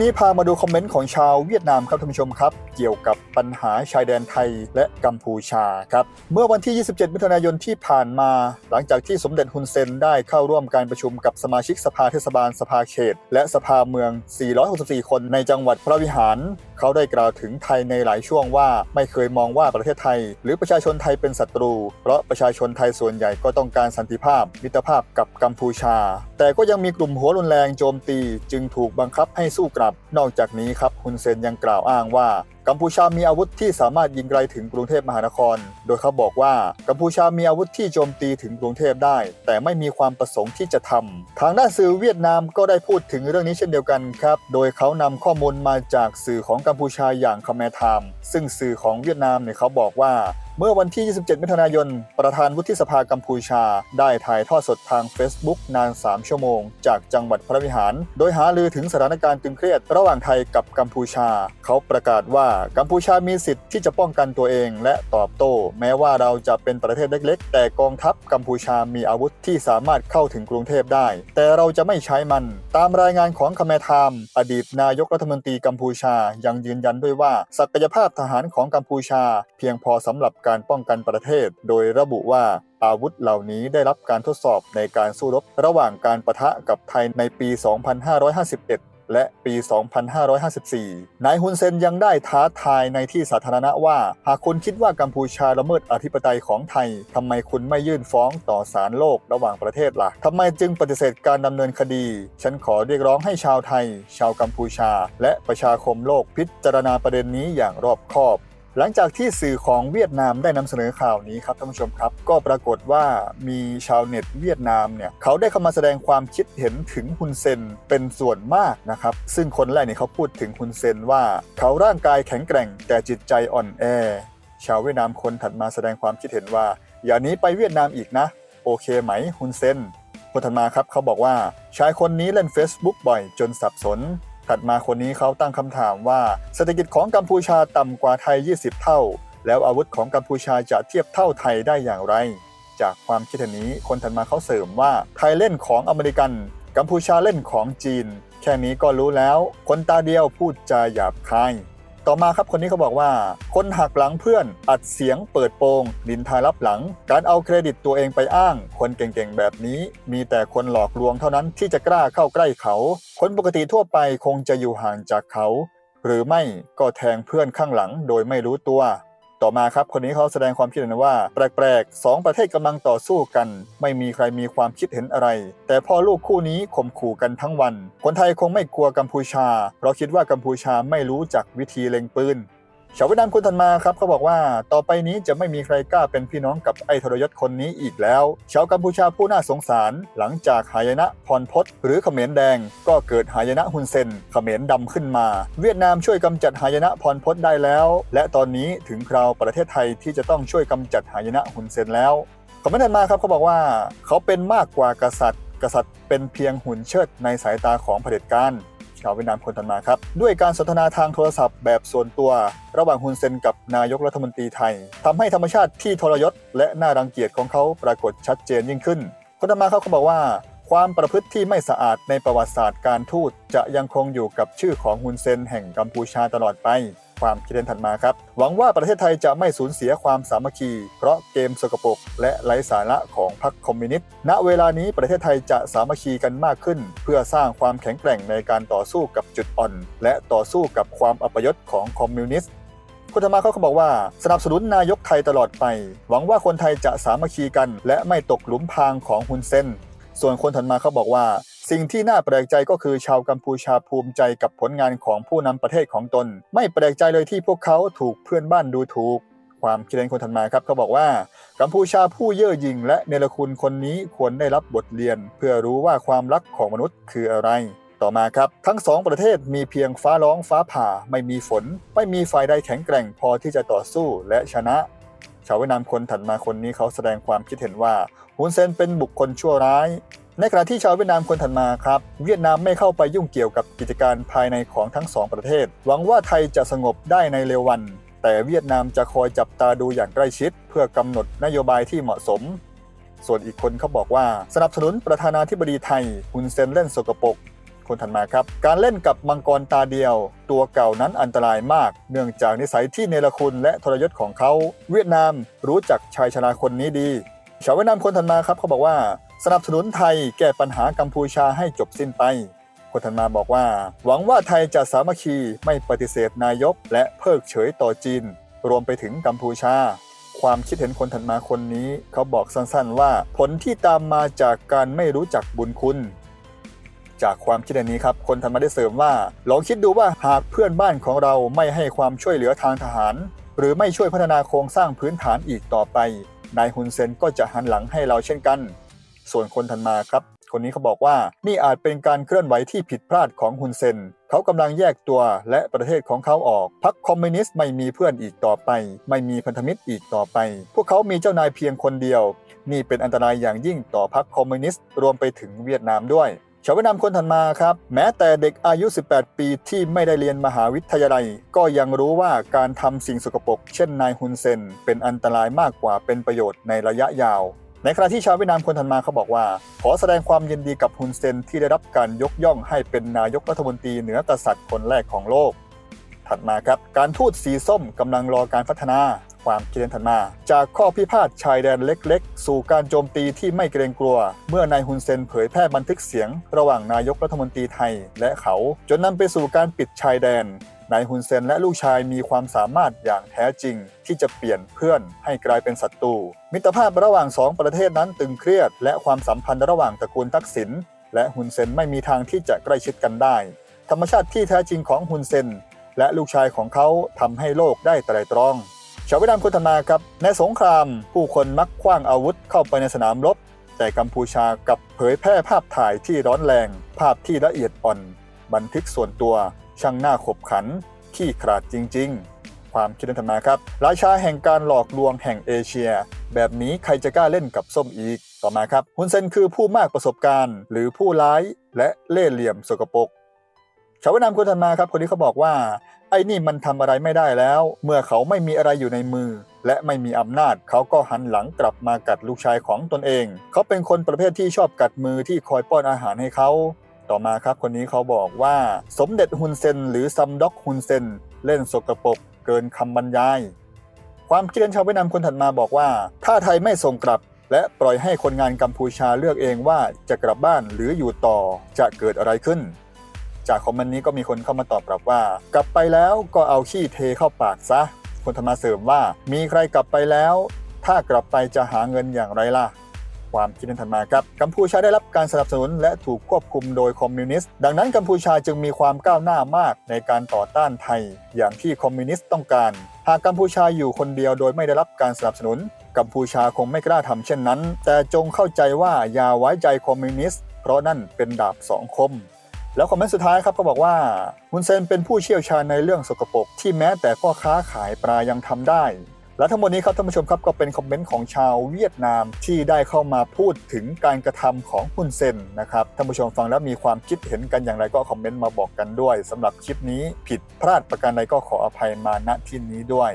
นี้พามาดูคอมเมนต์ของชาวเวียดนามครับท่านผู้ชมครับ เกี่ยวกับปัญหาชายแดนไทยและกัมพูชาครับ เมื่อวันที่ 27 มิถุนายนที่ผ่านมา หลังจากที่สมเด็จฮุนเซนได้เข้าร่วมการประชุมกับสมาชิกสภาเทศบาลสภาเขต และสภาเมือง 464 คนในจังหวัดพระวิหาร เขาได้กล่าวถึงไทยในหลายช่วงว่าไม่เคยมองว่าประเทศไทย หรือประชาชนไทยเป็นศัตรู เพราะประชาชนไทยส่วนใหญ่ก็ต้องการสันติภาพ มิตรภาพกับกัมพูชา แต่ก็ยังมีกลุ่มหัวรุนแรงโจมตี จึงถูกบังคับให้สู้กลับนอกจากนี้ครับ ฮุนเซนยังกล่าวอ้างว่ากัมพูชามีอาวุธที่สามารถยิงไกลถึงกรุงเทพมหานคร โดยเขาบอกว่ากัมพูชามีอาวุธที่โจมตีถึงกรุงเทพได้ แต่ไม่มีความประสงค์ที่จะทำทางด้านสื่อเวียดนามก็ได้พูดถึงเรื่องนี้เช่นเดียวกันครับ โดยเขานำข้อมูลมาจากสื่อของกัมพูชาอย่างคาเมทาม ซึ่งสื่อของเวียดนามเนี่ยเขาบอกว่า เมื่อวันที่ 27 มิถุนายน ประธานวุฒิสภากัมพูชา ได้ถ่ายทอดสดทาง Facebook นาน 3 ชั่วโมง จากจังหวัดพระวิหาร โดยหาลือถึงสถานการณ์ตึงเครียดระหว่างไทยกับกัมพูชา เขาประกาศว่ากัมพูชามีสิทธิ์ที่จะป้องกันตัวเอง และตอบโต้ แม้ว่าเราจะเป็นประเทศเล็ก ๆ แต่กองทัพกัมพูชามีอาวุธที่สามารถเข้าถึงกรุงเทพได้ แต่เราจะไม่ใช้มัน ตามรายงานของคาเมทามอดีตนายกรัฐมนตรีกัมพูชายังยืนยันด้วยว่า ศักยภาพทหารของกัมพูชา เพียงพอสำหรับการป้องกันประเทศ โดยระบุว่าอาวุธเหล่านี้ได้รับการทดสอบในการสู้รบระหว่างการประทะกับไทยในปี 2551 และปี 2554 นายฮุนเซนยังได้ท้าทายในที่สาธารณะว่า หากคุณคิดว่ากัมพูชาละเมิดอธิปไตยของไทยทำไมคุณไม่ยื่นฟ้องต่อศาลโลกระหว่างประเทศละ่ะทำไมจึงปฏิเสธการดำเนินคดี ฉันขอเรียกร้องให้ชาวไทย ชาวกัมพูชา และประชาคมโลกพิจารณาประเด็นนี้อย่างรอบคอบ หลังจากที่สื่อของเวียดนามได้นำเสนอข่าวนี้ครับท่านผู้ชมครับ ก็ปรากฏว่ามีชาวเน็ตเวียดนามเนี่ยเขาได้เข้ามาแสดงความคิดเห็นถึงฮุนเซนเป็นส่วนมากนะครับ ซึ่งคนแรกเนี่ยเขาพูดถึงฮุนเซนว่า เขาร่างกายแข็งแกร่งแต่จิตใจอ่อนแอ ชาวเวียดนามคนถัดมาแสดงความคิดเห็นว่า อย่านี้ไปเวียดนามอีกนะ โอเคไหมฮุนเซนคนถัดมาครับเขาบอกว่าชายคนนี้เล่น Facebook บ่อยจนสับสน ถัดมาคนนี้เขาตั้งคำถามว่าเศรษฐกิจของกัมพูชาต่ำกว่าไทย 20 เท่า แล้วอาวุธของกัมพูชาจะเทียบเท่าไทยได้อย่างไร จากความคิดเห็นนี้คนถัดมาเขาเสริมว่าไทยเล่นของอเมริกัน กัมพูชาเล่นของจีน แค่นี้ก็รู้แล้ว คนตาเดียวพูดจาหยาบคาย ต่อมาครับคนนี้เขาบอกว่า คนหักหลังเพื่อนอัดเสียงเปิดโปงดินทารับหลัง การเอาเครดิตตัวเองไปอ้าง คนเก่งๆแบบนี้ มีแต่คนหลอกลวงเท่านั้นที่จะกล้าเข้าใกล้เขา คนปกติทั่วไปคงจะอยู่ห่างจากเขา หรือไม่ก็แทงเพื่อนข้างหลังโดยไม่รู้ตัว ต่อมาครับคนนี้เขาแสดงความคิดเห็นว่า แปลกๆสองประเทศกำลังต่อสู้กัน ไม่มีใครมีความคิดเห็นอะไร แต่พอลูกคู่นี้ข่มขู่กันทั้งวัน คนไทยคงไม่กลัวกัมพูชา เพราะคิดว่ากัมพูชาไม่รู้จักวิธีเล็งปืน ชาวเวียดนามคนถัดมาครับเขาบอกว่าต่อไปนี้จะไม่มีใครกล้าเป็นพี่น้องกับไอ้ทรยศคนนี้อีกแล้ว ชาวกัมพูชาผู้น่าสงสาร หลังจากหายนะพรพศหรือเขมรแดง ก็เกิดหายนะฮุนเซนเขมรดำขึ้นมา เวียดนามช่วยกำจัดหายนะพรพศได้แล้ว และตอนนี้ถึงคราวประเทศไทยที่จะต้องช่วยกำจัดหายนะฮุนเซนแล้วคอมเมนต์ถัดมาครับเขาบอกว่า เขาเป็นมากกว่ากษัตริย์ กษัตริย์เป็นเพียงหุ่นเชิดในสายตาของเผด็จการ ชาวเวียดนามคนถัดมาครับ ด้วยการสนทนาทางโทรศัพท์แบบส่วนตัว ระหว่างฮุนเซนกับนายกรัฐมนตรีไทยทำให้ธรรมชาติที่ทรยศ และน่ารังเกียจของเขาปรากฏชัดเจนยิ่งขึ้น คนถัดมาเขาก็บอกว่า ความประพฤติที่ไม่สะอาดในประวัติศาสตร์การทูต จะยังคงอยู่กับชื่อของฮุนเซนแห่งกัมพูชาตลอดไปความคิดเห็นถัดมาครับ หวังว่าประเทศไทยจะไม่สูญเสียความสามัคคี เพราะเกมสกปรกและไร้สาระของ พรรคคอมมิวนิสต์ ณ เวลานี้ประเทศไทยจะสามัคคีกันมากขึ้น เพื่อสร้างความแข็งแกร่งในการต่อสู้กับจุดอ่อน และต่อสู้กับความอัปยศของคอมมิวนิสต์คุณธรรมาเขาก็บอกว่าสนับสนุนนายกไทยตลอดไป หวังว่าคนไทยจะสามัคคีกัน และไม่ตกหลุมพรางของฮุนเซนส่วนคนถัดมาเขาบอกว่า สิ่งที่น่าแปลกใจก็คือชาวกัมพูชาภูมิใจกับผลงานของผู้นำประเทศของตน ไม่แปลกใจเลยที่พวกเขาถูกเพื่อนบ้านดูถูก ความคิดเห็นคนถัดมาครับเขาบอกว่า กัมพูชาผู้เย่อหยิ่งและเนรคุณคนนี้ควรได้รับบทเรียน เพื่อรู้ว่าความรักของมนุษย์คืออะไร ต่อมาครับ ทั้งสองประเทศมีเพียงฟ้าร้องฟ้าผ่า ไม่มีฝน ไม่มีฝ่ายใดแข็งแกร่งพอที่จะต่อสู้และชนะ ชาวเวียดนามคนถัดมาคนนี้เขาแสดงความคิดเห็นว่าฮุนเซนเป็นบุคคลชั่วร้าย ในขณะที่ชาวเวียดนามคนถัดมาครับ เวียดนามไม่เข้าไปยุ่งเกี่ยวกับกิจการภายในของทั้งสองประเทศ หวังว่าไทยจะสงบได้ในเร็ววัน แต่เวียดนามจะคอยจับตาดูอย่างใกล้ชิด เพื่อกำหนดนโยบายที่เหมาะสม ส่วนอีกคนเขาบอกว่า สนับสนุนประธานาธิบดีไทยฮุนเซนเล่นสกปรกคนถัดมาครับ การเล่นกับมังกรตาเดียว ตัวเก่านั้นอันตรายมาก เนื่องจากนิสัยที่เนรคุณและทรยศของเขา เวียดนามรู้จักชายชราคนนี้ดีชาวเวียดนามคนถัดมาครับเขาบอกว่า สนับสนุนไทยแก้ปัญหากัมพูชาให้จบสิ้นไป คนถัดมาบอกว่า หวังว่าไทยจะสามัคคีไม่ปฏิเสธนายก และเพิกเฉยต่อจีน รวมไปถึงกัมพูชา ความคิดเห็นคนถัดมาคนนี้ เขาบอกสั้นๆว่า ผลที่ตามมาจากการไม่รู้จักบุญคุณ จากความคิดเห็นนี้ครับ คนถัดมาได้เสริมว่า ลองคิดดูว่าหากเพื่อนบ้านของเราไม่ให้ความช่วยเหลือทางทหาร หรือไม่ช่วยพัฒนาโครงสร้างพื้นฐานอีกต่อไปนายฮุนเซนก็จะหันหลังให้เราเช่นกัน ส่วนคนถัดมาครับ คนนี้เขาบอกว่านี่อาจเป็นการเคลื่อนไหวที่ผิดพลาดของฮุนเซนเขากำลังแยกตัวและประเทศของเขาออก พรรคคอมมิวนิสต์ไม่มีเพื่อนอีกต่อไป ไม่มีพันธมิตรอีกต่อไป พวกเขามีเจ้านายเพียงคนเดียว นี่เป็นอันตรายอย่างยิ่งต่อพรรคคอมมิวนิสต์รวมไปถึงเวียดนามด้วยชาวเวียดนามคนถัดมาครับ แม้แต่เด็กอายุ 18 ปีที่ไม่ได้เรียนมหาวิทยาลัย ก็ยังรู้ว่าการทำสิ่งสกปรกเช่นนายฮุนเซน เป็นอันตรายมากกว่าเป็นประโยชน์ในระยะยาว ในขณะที่ชาวเวียดนามคนถัดมาเขาบอกว่า ขอแสดงความยินดีกับฮุนเซนที่ได้รับการยกย่องให้เป็นนายกรัฐมนตรีเหนือกษัตริย์คนแรกของโลก ถัดมาครับ การทูตสีส้มกำลังรอการพัฒนา ความคิดเห็นถัดมา จากข้อพิพาทชายแดนเล็กๆ สู่การโจมตีที่ไม่เกรงกลัว เมื่อนายฮุนเซนเผยแพร่บันทึกเสียง ระหว่างนายกรัฐมนตรีไทยและเขา จนนำไปสู่การปิดชายแดนนายฮุนเซนและลูกชายมีความสามารถอย่างแท้จริง ที่จะเปลี่ยนเพื่อนให้กลายเป็นศัตรูมิตรภาพระหว่างสองประเทศนั้นตึงเครียด และความสัมพันธ์ระหว่างตระกูลทักษิณและฮุนเซนไม่มีทางที่จะใกล้ชิดกันได้ ธรรมชาติที่แท้จริงของฮุนเซนและลูกชายของเขาทำให้โลกได้ไตร่ตรอง ชาวเวียดนามคนถัดมาครับในสงครามผู้คนมักคว้างอาวุธเข้าไปในสนามรบ แต่กัมพูชากับเผยแพร่ภาพถ่ายที่ร้อนแรง ภาพที่ละเอียดอ่อน บันทึกส่วนตัว ช่างหน้าขบขัน ขี้ขลาดจริง ๆ ความคิดเห็นถัดมาครับราชาแห่งการหลอกลวงแห่งเอเชีย แบบนี้ใครจะกล้าเล่นกับส้มอีก ต่อมาครับฮุนเซนคือผู้มากประสบการณ์ หรือผู้ร้ายและเล่ห์เหลี่ยมสกปรกชาวเวียดนามคนถัดมาครับคนนี้เขาบอกว่า ไอ้นี่มันทำอะไรไม่ได้แล้ว เมื่อเขาไม่มีอะไรอยู่ในมือ และไม่มีอำนาจ เขาก็หันหลังกลับมากัดลูกชายของตนเอง เขาเป็นคนประเภทที่ชอบกัดมือที่คอยป้อนอาหารให้เขา ต่อมาครับคนนี้เขาบอกว่า สมเด็จฮุนเซนหรือซัมด็อกฮุนเซนเล่นสกปรกเกินคำบรรยาย ความคิดเห็นชาวเวียดนามคนถัดมาบอกว่า ถ้าไทยไม่ส่งกลับ และปล่อยให้คนงานกัมพูชาเลือกเองว่าจะกลับบ้านหรืออยู่ต่อจะเกิดอะไรขึ้น จากคอมเมนต์นี้ก็มีคนเข้ามาตอบกลับว่า กลับไปแล้วก็เอาขี้เทเข้าปากซะคนธรรมาเสริมว่า มีใครกลับไปแล้ว ถ้ากลับไปจะหาเงินอย่างไรล่ะความคิดเห็นถัดมาครับกัมพูชาได้รับการสนับสนุนและถูกควบคุมโดยคอมมิวนิสต์ ดังนั้นกัมพูชาจึงมีความก้าวหน้ามากในการต่อต้านไทย อย่างที่คอมมิวนิสต์ต้องการ หากกัมพูชาอยู่คนเดียวโดยไม่ได้รับการสนับสนุน กัมพูชาคงไม่กล้าทำเช่นนั้น แต่จงเข้าใจว่าอย่าไว้ใจคอมมิวนิสต์ เพราะนั่นเป็นดาบสองคม แล้วคอมเมนต์สุดท้ายครับก็บอกว่าฮุนเซนเป็นผู้เชี่ยวชาญในเรื่องสกปรกที่แม้แต่พ่อค้าขายปลายังทำได้ และทั้งหมดนี้ครับท่านผู้ชมครับก็เป็นคอมเมนต์ของชาวเวียดนามที่ได้เข้ามาพูดถึงการกระทำของฮุนเซนนะครับท่านผู้ชมฟังแล้วมีความคิดเห็นกันอย่างไรก็คอมเมนต์มาบอกกันด้วยสำหรับคลิปนี้ผิดพลาดประการใดก็ขออภัยมาณที่นี้ด้วย